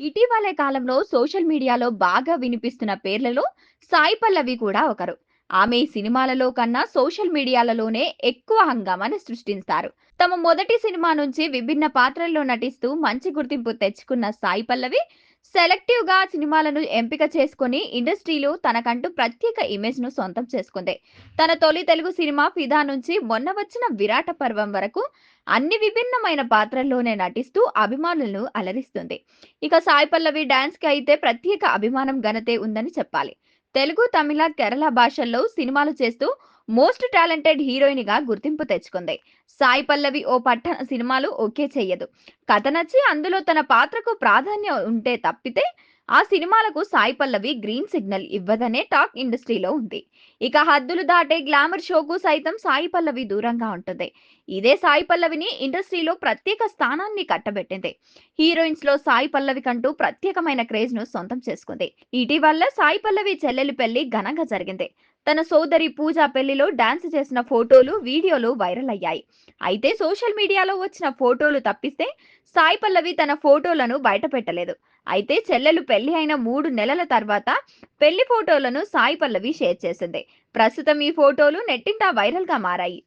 ఇటీవలే కాలంలో సోషల్ మీడియాలో బాగా వినిపిస్తున్న పేర్లలో సాయి పల్లవి కూడా ఒకరు. ఆమె సినిమాలలో కన్నా సోషల్ మీడియాలలోనే ఎక్కువ హంగామాను సృష్టిస్తారు తమ మొదటి సినిమా నుంచి విభిన్న పాత్రల్లో నటిస్తూ మంచి గుర్తింపు తెచ్చుకున్న సాయి పల్లవి సెలెక్టివ్గా సినిమాలను ఎంపిక చేసుకుని ఇండస్ట్రీలో తనకంటూ ప్రత్యేక ఇమేజ్ను సొంతం చేసుకుంది. తన తొలి తెలుగు సినిమా ఫిదా నుంచి మొన్న వచ్చిన విరాట పర్వం వరకు అన్ని విభిన్నమైన పాత్రల్లోనే నటిస్తూ అభిమానులను అలరిస్తుంది. ఇక సాయి పల్లవి డాన్స్కి అయితే ప్రత్యేక అభిమానం ఘనతే ఉందని చెప్పాలి. తెలుగు తమిళ కేరళ భాషల్లో సినిమాలు చేస్తూ మోస్ట్ టాలెంటెడ్ హీరోయిన్గా గుర్తింపు తెచ్చుకుంది. సాయి పల్లవి ఓ పట్టణ సినిమాలు ఓకే చెయ్యదు. కథ నచ్చి అందులో తన పాత్రకు ప్రాధాన్యం ఉంటే తప్పితే ఆ సినిమాలకు సాయి పల్లవి గ్రీన్ సిగ్నల్ ఇవ్వదనే టాక్ ఇండస్ట్రీలో ఉంది. ఇక హద్దులు దాటే గ్లామర్ షోకు సైతం సాయి పల్లవి దూరంగా ఉంటుంది. ఇదే సాయి పల్లవిని ఇండస్ట్రీలో ప్రత్యేక స్థానాన్ని కట్టబెట్టింది. హీరోయిన్స్లో సాయి పల్లవి కంటూ ప్రత్యేకమైన క్రేజ్ను సొంతం చేసుకుంది. ఇటీవల సాయి పల్లవి చెల్లెలి పెళ్ళి ఘనంగా జరిగింది. తన సోదరి పూజా పెళ్ళిలో డాన్స్ చేసిన ఫోటోలు వీడియోలు వైరల్ అయ్యాయి. అయితే సోషల్ మీడియాలో వచ్చిన ఫోటోలు తప్పిస్తే సాయి పల్లవి తన ఫోటోలను బయట పెట్టలేదు అయితే చెల్లెలు పెళ్ళి అయిన మూడు నెలల తర్వాత పెళ్ళి ఫోటోలను సాయి పల్లవి షేర్ చేసింది. ప్రస్తుతం ఈ ఫోటోలు నెట్టింటా వైరల్గా మారాయి.